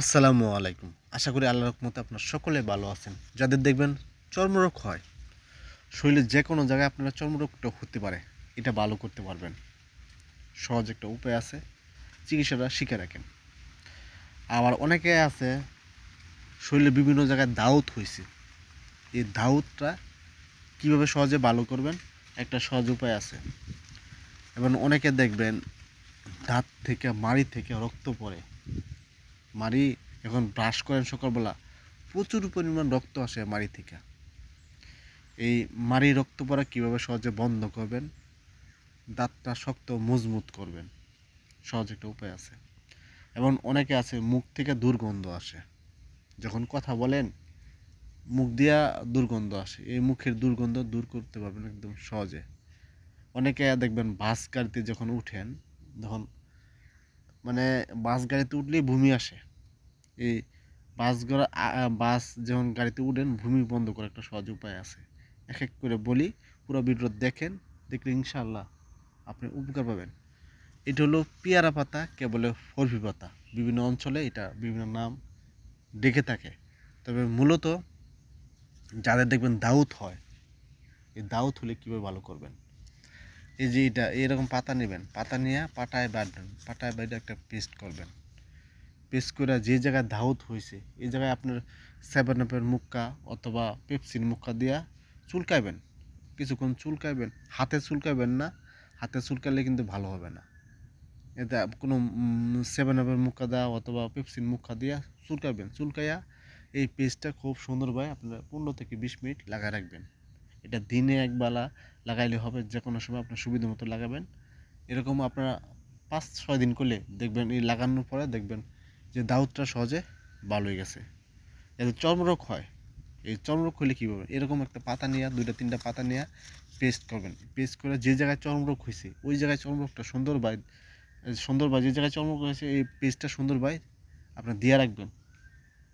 আসসালামু আলাইকুম। আশা করি আল্লাহ রহমতে আপনার সকলে ভালো আছেন। যাদের দেখবেন চর্মরোগ হয়, শরীরের যে কোনো জায়গায় আপনারা চর্মরোগটা হতে পারে, এটা ভালো করতে পারবেন। সহজ একটা উপায় আছে, চিকিৎসাটা শিখে রাখেন। আবার অনেকে আছে, শরীরে বিভিন্ন জায়গায় দাউত হয়েছে। এই দাউতটা কীভাবে সহজে ভালো করবেন, একটা সহজ উপায় আছে। এবং অনেকে দেখবেন, দাঁত থেকে, মাড়ি থেকে রক্ত পড়ে। মাড়ি এখন ব্রাশ করেন সকালবেলা, প্রচুর পরিমাণ রক্ত আসে মাড়ি থেকে। এই মাড়ি রক্ত পড়া কীভাবে সহজে বন্ধ করবেন? দাঁতটা শক্ত মজবুত করবেন। সহজ একটা উপায় আছে। এবং অনেকে আছে, মুখ থেকে দুর্গন্ধ আসে। যখন কথা বলেন, মুখ দিয়া দুর্গন্ধ আসে। এই মুখের দুর্গন্ধ দূর করতে পারবেন একদম সহজে। অনেকে দেখবেন বাস গাড়িতে যখন উঠেন, তখন মানে বাস গাড়িতে উঠলেই ভূমি আসে। এই বাস গড়া বাস যখন গাড়িতে উঠেন, ভূমি বন্ধ করার একটা সহজ উপায় আছে। এক এক করে বলি, পুরো ভিডিও দেখেন, দেখলে ইনশাল্লাহ আপনি উপকার পাবেন। এটা হলো পেয়ারা পাতা কে বলে ফরফি পাতা। বিভিন্ন অঞ্চলে এটা বিভিন্ন নাম ডেকে থাকে। তবে মূলত যাদের দেখবেন দাউত হয়, এই দাউত হলে কীভাবে ভালো করবেন? এই যে এটা এরকম পাতা নেবেন। পাতা নিয়ে পাটায় বাঁধবেন পাটায় বেঁধে একটা পেস্ট করবেন। পেস্ট করে যে জায়গায় ধাউত হয়েছে এই জায়গায় আপনার সেভেন আপের মুক্কা অথবা পেপসির মুক্কা দিয়া চুলকাইবেন। কিছুক্ষণ চুলকাইবেন। হাতে চুলকাইবেন না, হাতে চুলকালে কিন্তু ভালো হবে না। এতে কোনো সেভেন আপের মুক্কা দেওয়া অথবা পেপসির মুক্কা দিয়া চুলকাইবেন। চুলকাইয়া এই পেস্টটা খুব সুন্দরভাবে আপনারা পনেরো থেকে বিশ মিনিট লাগায় রাখবেন। এটা দিনে একবেলা লাগাইলে হবে যে কোনো সময় আপনার সুবিধা মতো লাগাবেন। এরকম আপনারা পাঁচ ছয় দিন করলে দেখবেন, এই লাগানোর পরে দেখবেন যে দাউদটা সহজে ভালো হয়ে গেছে। এতে চর্মরোগ হয়। এই চর্মরোগ হলে কী হবে? এরকম একটা পাতা নিয়ে, দুইটা তিনটা পাতা নিয়ে পেস্ট করবেন। পেস্ট করে যে জায়গায় চর্মরোগ হয়েছে, ওই জায়গায় চর্মরোগটা সুন্দর বাই সুন্দর বাই যে জায়গায় চর্মরোগ হয়েছে, এই পেস্টটা সুন্দর বাই আপনার দিয়ে রাখবেন।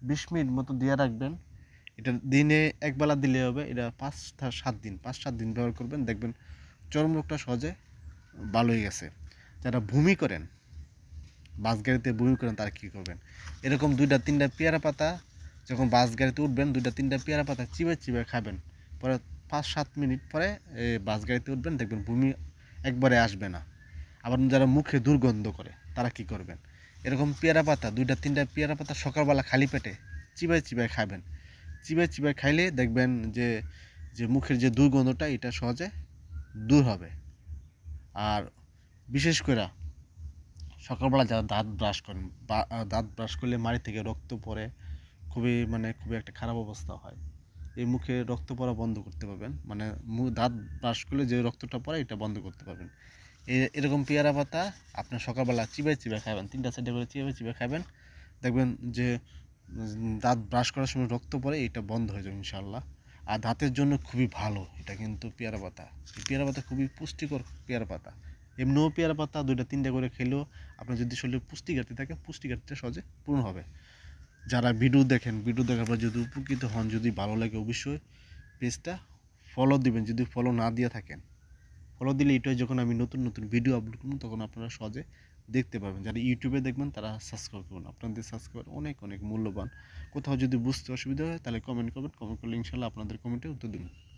বিশ মিনিট মতো দিয়ে রাখবেন। এটা দিনে একবেলা দিলে হবে, এটা পাঁচ সাত দিন, পাঁচ, সাত দিন ব্যবহার করবেন, দেখবেন চর্মরোগটা সহজে ভালো হয়ে গেছে। যারা ভূমি করেন বাস গাড়িতে ভূমি করেন, তারা কী করবেন? এরকম দুইটা, তিনটা পেয়ারা পাতা, যখন বাস গাড়িতে উঠবেন, দুইটা, তিনটা পেয়ারা পাতা চিবে চিবে খাবেন। পরে পাঁচ, সাত মিনিট পরে বাস গাড়িতে উঠবেন, দেখবেন ভূমি একবারে আসবে না। আবার যারা মুখে দুর্গন্ধ করে, তারা কি করবেন? এরকম পেয়ারা পাতা, দুইটা, তিনটা পেয়ারা পাতা সকালবেলা খালি পেটে চিবাই চিবাই খাবেন। চিবাই চিবাই খাইলে দেখবেন যে যে মুখের যে দুর্গন্ধটা, এটা সহজে দূর হবে। আর বিশেষ করে সকালবেলা যারা দাঁত ব্রাশ করেন দাঁত ব্রাশ করলে মাড়ি থেকে রক্ত পড়ে, খুবই মানে খুবই একটা খারাপ অবস্থা হয়। এই মুখে রক্ত পড়া বন্ধ করতে পারবেন। মানে দাঁত ব্রাশ করলে যে রক্তটা পড়ে, এটা বন্ধ করতে পারবেন। এরকম পেয়ারা পাতা আপনার সকালবেলা চিবে চিবে খাবেন, তিনটা সাইডে করে চিবে চিবাই খাবেন। দেখবেন যে দাঁত ব্রাশ করার সময় রক্ত পড়ে, এটা বন্ধ হয়ে যাবে ইনশাল্লাহ আর দাঁতের জন্য খুবই ভালো, এটা কিন্তু পেয়ারা পাতা। পেয়ারা পাতা খুবই পুষ্টিকর পেয়ারা পাতা। এমনিও পেয়ারা পাতা দুইটা তিনটা করে খেলেও আপনার যদি শরীরে পুষ্টি ঘাটতি থাকে পুষ্টি ঘাটতিটা সহজে পূর্ণ হবে। যারা ভিডিও দেখেন ভিডিও দেখার পর যদি উপকৃত হন, যদি ভালো লাগে অবশ্যই পেজটা ফলো দিবেন। যদি ফলো না দিয়ে থাকেন ফলো দিলে এটাই যখন আমি নতুন নতুন ভিডিও আপলোড করব, তখন আপনারা সহজে দেখতে পাবেন। যারা ইউটিউবে দেখবেন, তারা সাবস্ক্রাইব করবেন আপনাদের সাবস্ক্রাইব অনেক অনেক মূল্যবান। কোথাও যদি বুঝতে অসুবিধা হয়, তাহলে কমেন্ট করবেন। কমেন্ট করলে ইনশাল্লাহ আপনাদের কমেন্টে উত্তর দেবেন